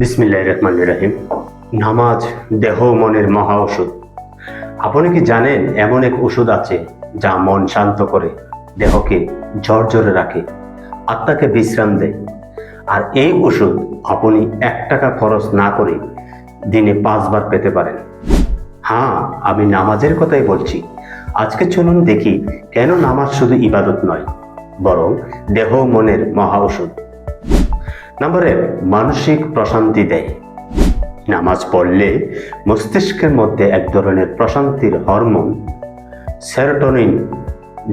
বিসমিল্লাহ রহমান রাহিম। নামাজ দেহ মনের মহা ওষুধ। আপনি কি জানেন এমন এক ওষুধ আছে যা মন শান্ত করে, দেহকে ঝরঝরে রাখে, আত্মাকে বিশ্রাম দেয়? আর এই ওষুধ আপনি এক টাকা খরচ না করে দিনে পাঁচবার পেতে পারেন। হ্যাঁ আমি নামাজের কথাই বলছি। আজকে চলুন দেখি কেন নামাজ শুধু ইবাদত নয়, বরং দেহ মনের মহা ওষুধ। নাম্বার এক মানসিক প্রশান্তি দেয়। নামাজ পড়লে মস্তিষ্কের মধ্যে এক ধরনের প্রশান্তির হরমোন, সেরোটোনিন,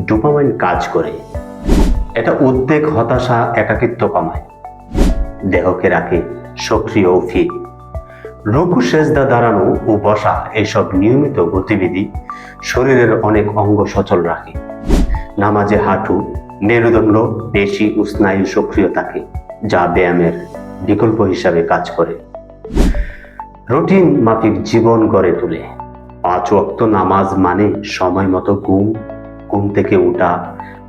ডোপামাইন কাজ করে। এটা উদ্বেগ, হতাশা, একাকিত্ব কমায়। দেহকে রাখে সক্রিয় ও ফিট রঘু সেজদা দাঁড়ানো ও বসা এসব নিয়মিত গতিবিধি শরীরের অনেক অঙ্গ সচল রাখে। নামাজে হাঁটু, মেরুদণ্ড, পেশি ও স্নায়ু সক্রিয় থাকে। যা ব্যায়ামের বিকল্প হিসাবে কাজ করে। রুটিন মাফিক জীবন গড়ে তোলে। পাঁচ ওয়াক্ত নামাজ মানে সময় মতো ঘুম ঘুম থেকে উঠা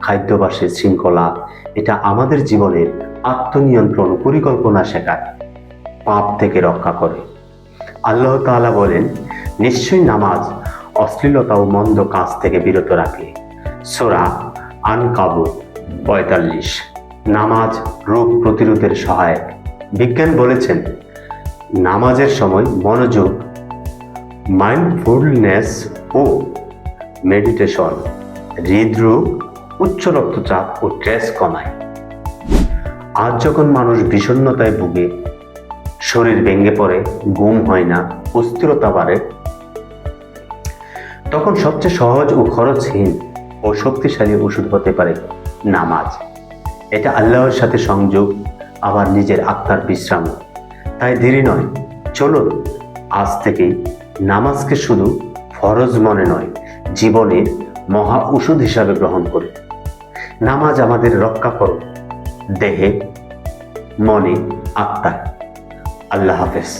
খাদ্যাভাসের শৃঙ্খলা, এটা আমাদের জীবনের আত্মনিয়ন্ত্রণ পরিকল্পনা শেখায়, পাপ থেকে রক্ষা করে। আল্লাহ তাআলা বলেন, নিশ্চয়ই নামাজ অশ্লীলতা ও মন্দ কাজ থেকে বিরত রাখে। সোরা আনকাবু পঁয়তাল্লিশ। নামাজ রোগ প্রতিরোধের সহায়ক। বিজ্ঞান বলেছেন, নামাজের সময় মনোযোগ মাইন্ডফুলনেস ও মেডিটেশন হৃদরোগ, উচ্চ রক্তচাপ ও স্ট্রেস কমায়। আজ যখন মানুষ বিষণ্ণতায় ভুগে, শরীর ভেঙে পড়ে, ঘুম হয় না, অস্থিরতা বাড়ে, তখন সবচেয়ে সহজ ও খরচহীন ও শক্তিশালী ওষুধ হতে পারে নামাজ। এটা আল্লাহর সাথে সংযোগ, আবার নিজের আত্মার বিশ্রাম। তাই দেরি নয়, চলুন, আজ থেকেই নামাজকে শুধু ফরজ মনে নয়, জীবনের মহা ওষুধ হিসাবে গ্রহণ করি। নামাজ আমাদের রক্ষা করো দেহে, মনে, আত্মায়। আল্লাহ হাফেজ।